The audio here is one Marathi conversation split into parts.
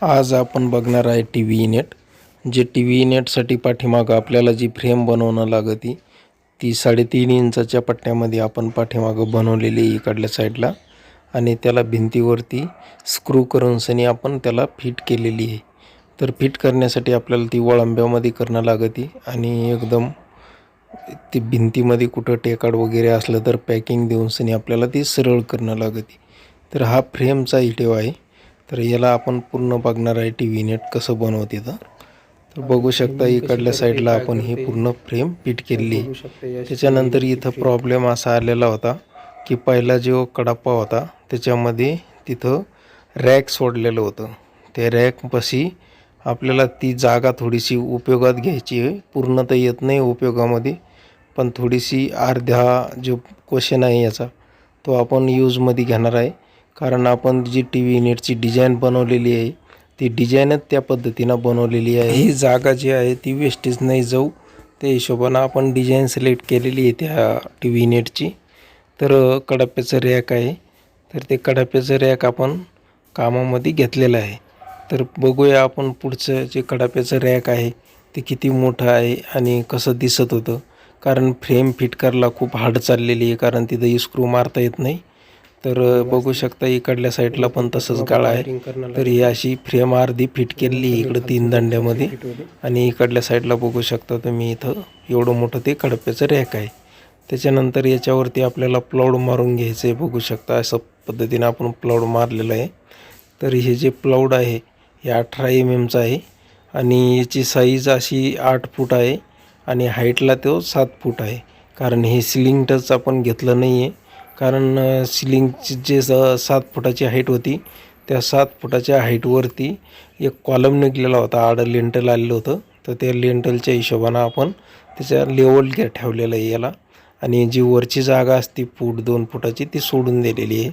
आज आपण बघणार आहे T V net J T V नेटसाठी पाठीमागं आपल्याला जी फ्रेम बनवणं लागती ती साडेतीन इंचाच्या पट्ट्यामध्ये आपण पाठीमागं बनवलेली आहे इकडल्या साईडला आणि त्याला भिंतीवरती स्क्रू करून सनी आपण त्याला फिट केलेली आहे. तर फिट करण्यासाठी आपल्याला ती वळंब्यामध्ये करणं लागती आणि एकदम ती भिंतीमध्ये कुठं टेकाड वगैरे असलं तर पॅकिंग देऊन सनी आपल्याला ती सरळ करणं लागती. तर हा फ्रेमचा इटेव आहे. तर याला आपण पूर्ण बघणार आहे टी व्ही नेट कसं बनवते तर तर बघू शकता इकडल्या साईडला आपण ही पूर्ण फ्रेम फिट केलेली त्याच्यानंतर इथं प्रॉब्लेम असा आलेला होता की पहिला जो कडापा होता त्याच्यामध्ये तिथं रॅक सोडलेलं होतं. त्या रॅकपाशी आपल्याला ती जागा थोडीशी उपयोगात घ्यायची आहे. पूर्ण तर येत नाही उपयोगामध्ये पण थोडीशी अर्ध्या जो क्वेश्चन आहे याचा तो आपण यूजमध्ये घेणार आहे. कारण आपण जी टी व्ही नेटची डिझाईन बनवलेली आहे ती डिझाईनच त्या पद्धतीनं बनवलेली आहे. ही जागा जी आहे ती वेस्टेज नाही जाऊ त्या हिशोबानं आपण डिझाईन सिलेक्ट केलेली आहे त्या टी व्ही नेटची तर कडाप्याचं रॅक आहे. तर ते कडाप्याचं रॅक आपण कामामध्ये घेतलेलं आहे. तर बघूया आपण पुढचं जे कडाप्याचं रॅक आहे ते किती मोठं आहे आणि कसं दिसत होतं. कारण फ्रेम फिट करायला खूप हार्ड चाललेली आहे कारण तिथं स्क्रू मारता येत नाही. तर बघू शकता इकडल्या साईडला पण तसंच गाळा आहे. तर ही अशी फ्रेम अर्धी फिट केलेली आहे इकडं तीन दंड्यामध्ये. आणि इकडल्या साईडला बघू शकता तुम्ही इथं एवढं मोठं ते कडप्याचं रॅक आहे. त्याच्यानंतर याच्यावरती आपल्याला प्लाऊड मारून घ्यायचं आहे. बघू शकता असं पद्धतीनं आपण प्लाऊड मारलेलं आहे. तर हे जे प्लाऊड आहे हे अठरा एम एमचं आहे. आणि याची साईज अशी आठ फूट आहे. आणि हाईटला तो सात फूट आहे. कारण हे सिलिंग टच आपण घेतलं नाही आहे. कारण सिलिंगची जे स सात फुटाची हाईट होती त्या सात फुटाच्या हाईटवरती एक कॉलम निघलेला होता. आडं लेंटल आलेलं होतं. तर त्या लेंटलच्या हिशोबानं आपण त्याच्या लेवल घ्या ठेवलेलं आहे याला. आणि जी वरची जागा असते फूट दोन फुटाची ती सोडून दिलेली आहे.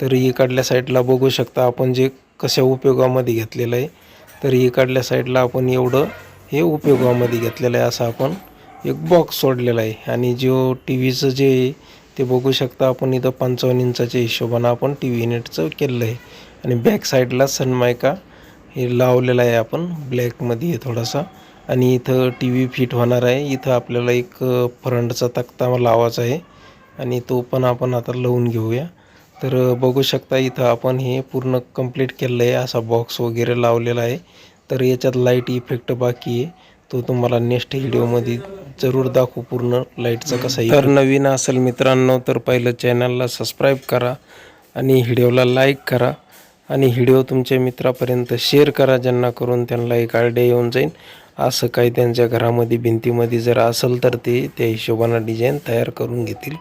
तर इकडल्या साईडला बघू शकता आपण जे कशा उपयोगामध्ये घेतलेलं आहे. तर इकडल्या साईडला आपण एवढं हे उपयोगामध्ये घेतलेलं आहे असं आपण एक बॉक्स सोडलेला आहे. आणि जो टी व्हीचं जे ते बघू शकता आपण इथं पंचावन्न इंचाच्या हिशोबानं आपण टी व्ही युनिटचं केलेलं आहे. आणि बॅक साईडला सनमायका हे लावलेलं आहे आपण ब्लॅकमध्ये आहे थोडासा. आणि इथं टी व्ही फिट होणार आहे. इथं आपल्याला एक फ्रंटचा तक्ता लावायचा आहे. आणि तो पण आपण आता लावून घेऊया. तर बघू शकता इथं आपण हे पूर्ण कंप्लीट केलेलं आहे. असा बॉक्स वगैरे लावलेला आहे. तर याच्यात लाइट इफेक्ट बाकी आहे. तो तुम्हाला नेक्स्ट व्हिडिओमध्ये जरूर दाखवू पूर्ण लाईटचा कसा तर नवीन असेल मित्रांनो तर पहिलं चॅनलला सबस्क्राईब करा आणि व्हिडिओला लाईक करा आणि व्हिडिओ तुमच्या मित्रापर्यंत शेअर करा ज्यांना करून त्यांना एक आयडिया येऊन जाईल असं काही त्यांच्या घरामध्ये भिंतीमध्ये जर असेल तर ते त्या हिशोबानं डिझाईन तयार करून घेतील.